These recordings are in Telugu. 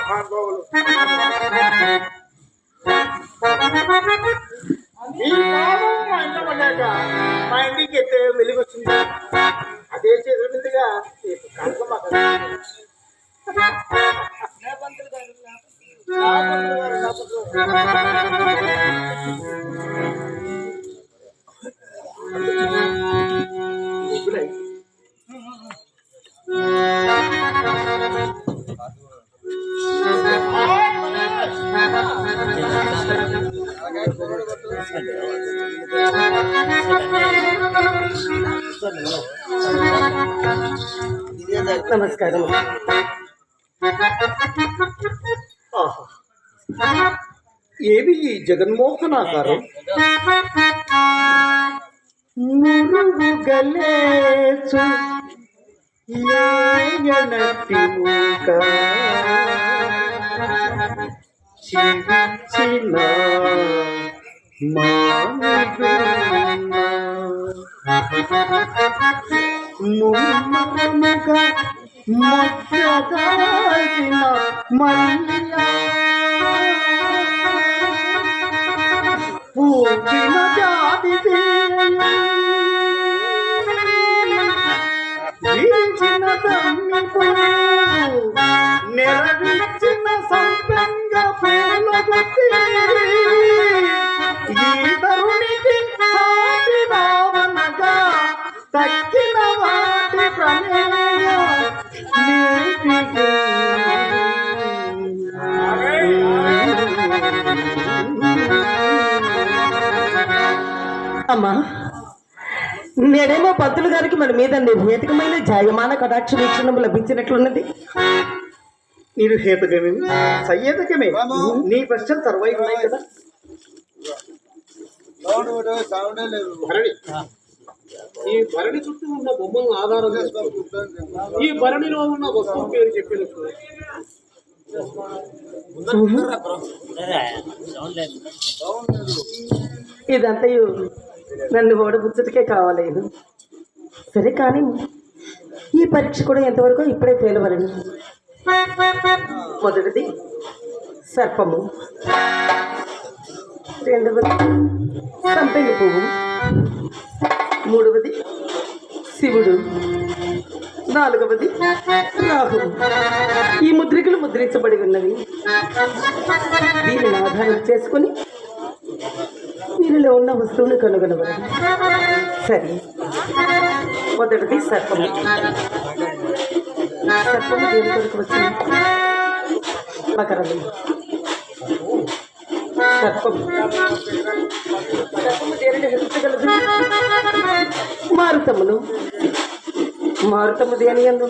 మహానుభావులు. ఈ పాపం మా ఇంట్లో పడ్డాక మా ఇంటికి ఎత్తే వెలుగు వచ్చింది అదే చేతుల మీదుగా కనుక మాకు పంతులు గారు, జగన్మోహనాకారం మురుగుగలేచు లేయనటి మూక చివిచిన మానుగున్న ముమ్మముగా మొగ్గదాల్చిన మల్లియా పూజిన జాతి విరిచిన తమ్మిపు నెరవిచ్చిన సంపెంగ పూలగుత్తి ఈ మీద నిర్హేతుకమైన జాయమాన కటాక్ష వీక్షణం లభించినట్లున్నది? మీరు హేతుకమే సయ్యేతకమే. నీ ప్రశ్నలు తర్వాయి ఉన్నాయి కదా. భరణి ఈ భరణి చుట్టూ ఉన్న బొమ్మలను ఆధారం ఈ భరణిలో ఉన్న వస్తువు పేరు చెప్పినట్టు ఇదంతా నన్ను ఓడబుచ్చటకే కావాలి. సరే కానీ ఈ పరీక్ష కూడా ఎంతవరకు? ఇప్పుడే తేలవలను మొదటిది సర్పము. రెండవది సంపెంగి పువ్వు. మూడవది శివుడు. నాలుగవది రాహు ఈ ముద్రికలు ముద్రించబడి ఉన్నవి. దీనిని ఆధారం చేసుకొని దీనిలో ఉన్న వస్తువును కనుగొనవలెను. సరే. మొదటిది సర్పము సర్పము దేని కొరకు వచ్చింది. మకరము సర్పము సర్పము దేనిని హెచ్చగలదు మారుతమును మారుతము దేని ఎందు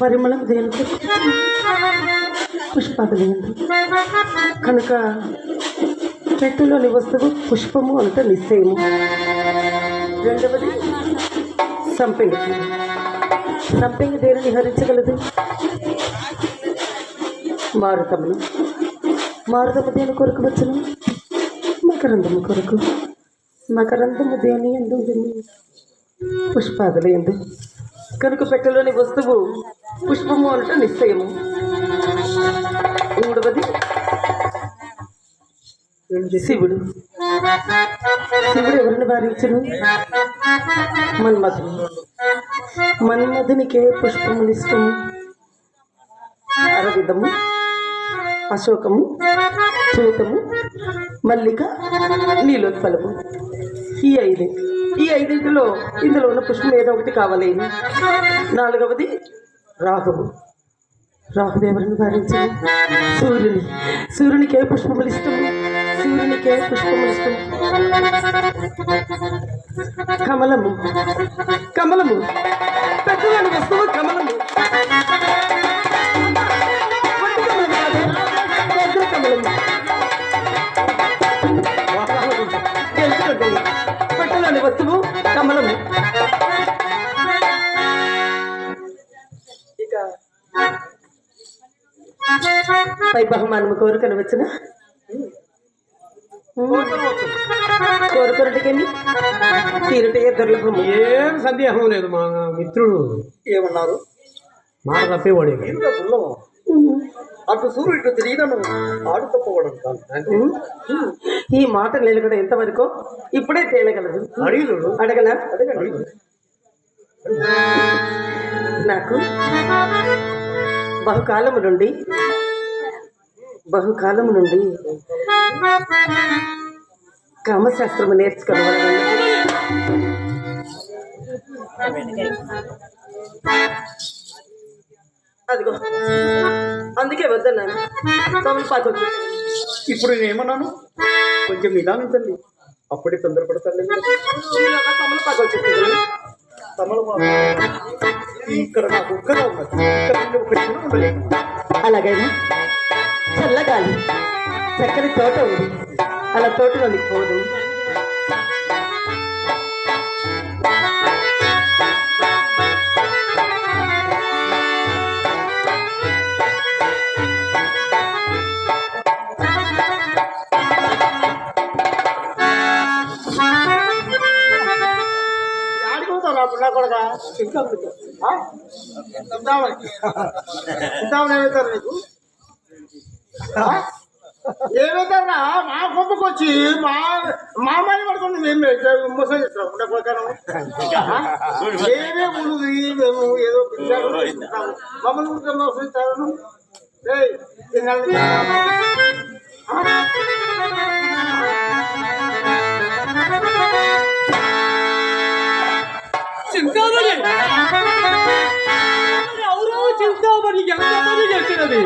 పరిమళం దేని? పుష్పాదులు కనుక చెట్టులోని వస్తువు పుష్పము అంత నిశ్చయము. రెండవది సంపెంగ. సంపెంగ దేనిని హరించగలదు? మారుతమును. మారుతము దేని కొరకు వచ్చును? మకరందము కొరకు. మకరందము దేని ఎందు పుష్పాదులు ఎందు. కనుక పెట్టెలోని వస్తువు పుష్పము అనట నిశ్చయము. మూడవది శివుడు శివుడు ఎవరిని వారించను మన్మధుని. మన్మధునికే పుష్పములు ఇష్టము. అరవిధము అశోకము చూతము మల్లిక నీలోత్పలము ఈ ఐదు. ఈ ఐదింటిలో ఇందులో ఉన్న పుష్పం ఏదో ఒకటి కావాలి నాలుగవది రాహువు. రాహుదేవుని భరించను సూర్యుని. సూర్యునికి ఏ పుష్పములు ఇష్టము సూర్యునికి ఏ పుష్పములు ఇష్టము కమలము. కమలము. పెద్దదాని వస్తువు కమలము. పై బహుమానము కోరుకొని వచ్చిన. కోరుకోవచ్చు కోరుకొరటికెళ్ళి తీరుటయ్యే దుర్లభము ఏం సందేహం లేదు మా మిత్రుడు. ఏమన్నారు? మాట తప్పేవాడే దుర్లభం అటు సూర్యుడు ఇటు తిరిగినను. ఆడు తప్పవడం కాదు. ఈ మాట నిలకడ ఎంతవరకు? ఇప్పుడే తేలగలదు. అడిగిడు అడగనా? అడగండి నాకు బహుకాలము నుండి బహుకాలము నుండి కామశాస్త్రము నేర్చుకోవాలని అదిగో అందుకే వద్దన్నాను. తమలపాకు. ఇప్పుడు నేనేమన్నాను కొంచెం నిదానించండి. అప్పుడే తొందరపడతాను. తమలపాకు ఇక్కడ నాకు ఒక్కగా ఉన్నది. అలాగైనా? చల్లగాలి. చక్కని తోట ఉంది. అలా తోటలోనికి పోదు. ఆడిపోతావు నా పిల్ల ఇంకా ఏమవుతారు నీకు? ఆ? ఏమవుతారా మా గొప్పకు వచ్చి మా మా అమ్మాయిని పడుకొని మేము మోసం చేస్తాం ఏమే ఉన్నది మేము ఏదో. మమ్మల్ని కూడా మోసం చేస్తాను? చింతామణి ఎవరో చింతామణి ఎంతమంది చేసినది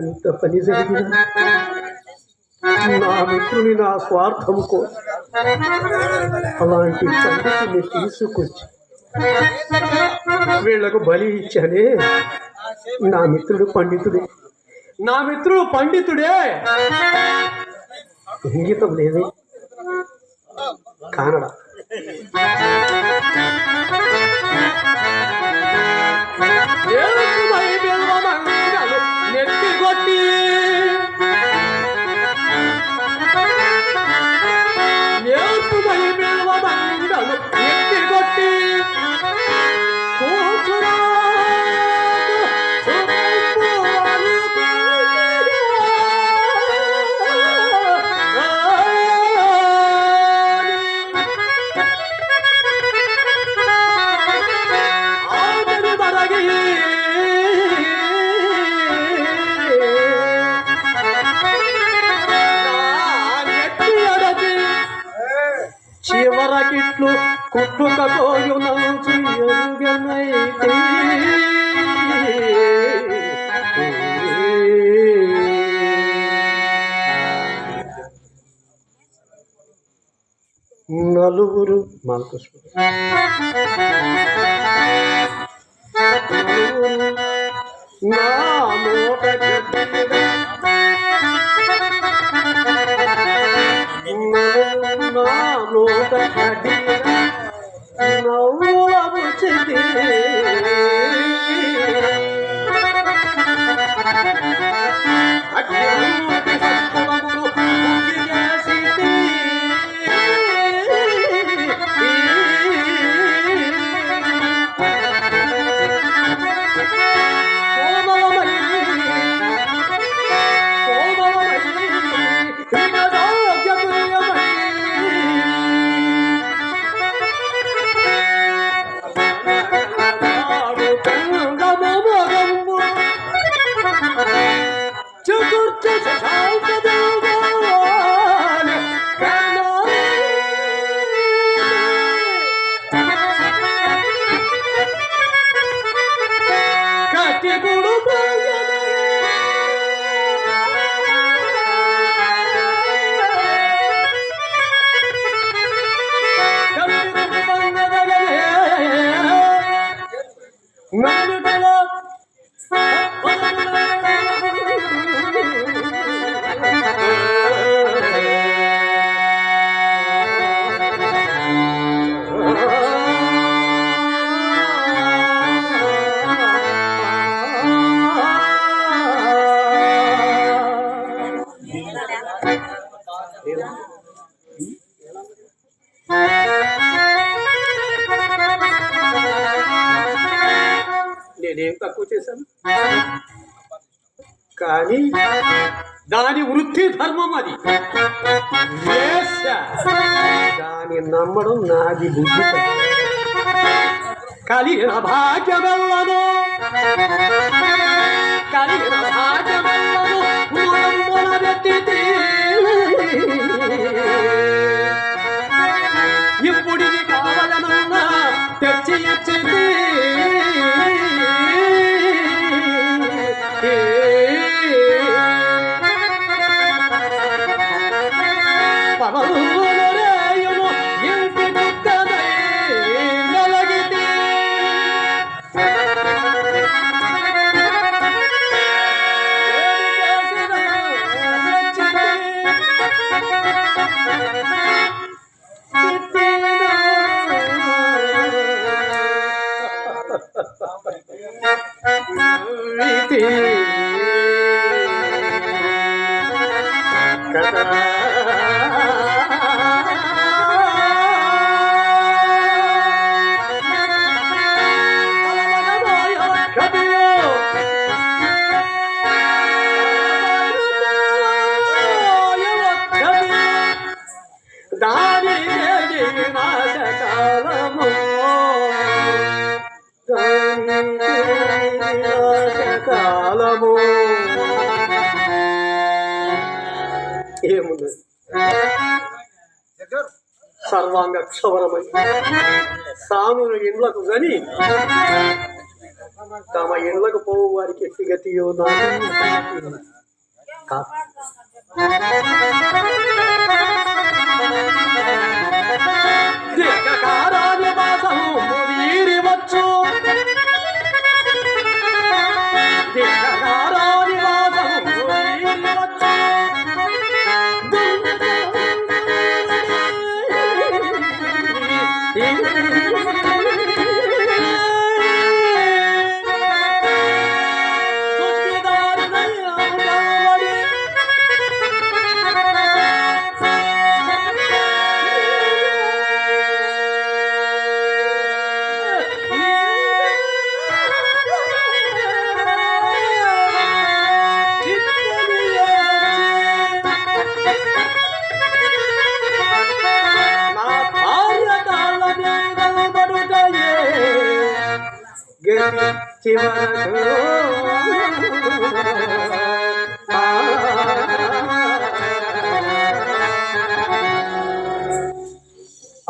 ఎంత పని జరిగింది నా మిత్రుని నా స్వార్థం కోసం అలాంటి తండ్రిని తీసుకొచ్చి వీళ్ళకు బలి ఇచ్చానే నా మిత్రుడు పండితుడే. నా మిత్రుడు పండితుడే. ఇంగితం లేదే. కానడా. মাটি ఎట్లు కుట్టుకపోయునంచు ఎరుగనైతే నలుగురు మాల్కృష్ణ నా నోట মৌলা বুঝি digital video. ధర్మం అది. దాన్ని నమ్మడం నాది బుద్ధి. కలిగిన భాగ్యమెల్లనో సర్వాంగ క్షవరమై. సాముల ఇండ్లకు గని తమ ఇండ్లకు పోవు వారికి ఎట్టి గతియో నాకు గెలి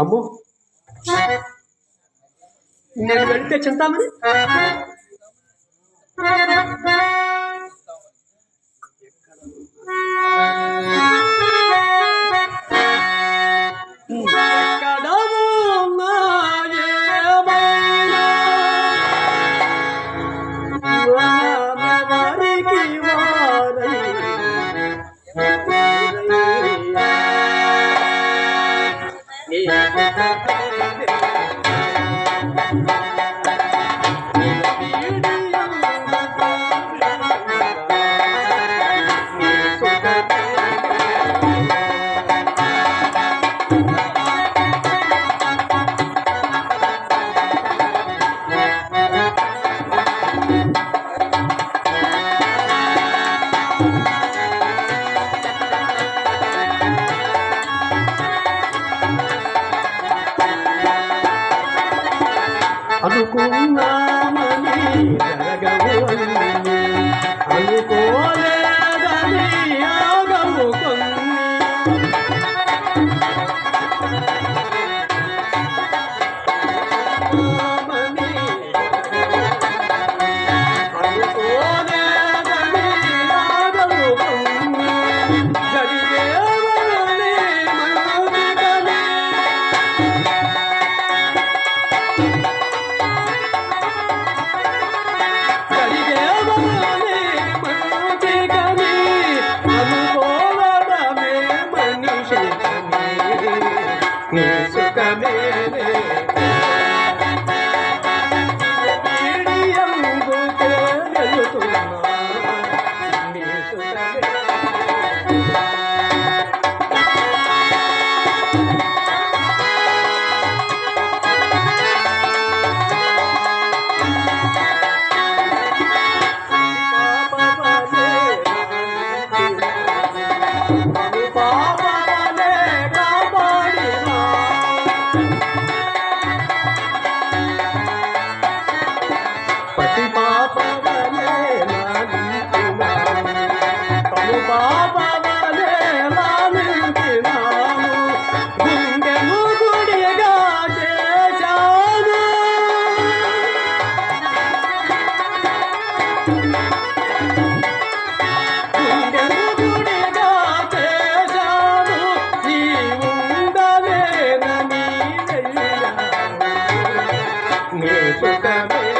అమ్మో నేను వెళ్తే చింతామని Thank you. వారికి అనుకున్నామని జరగబోయింది. అనుకోలే மனமே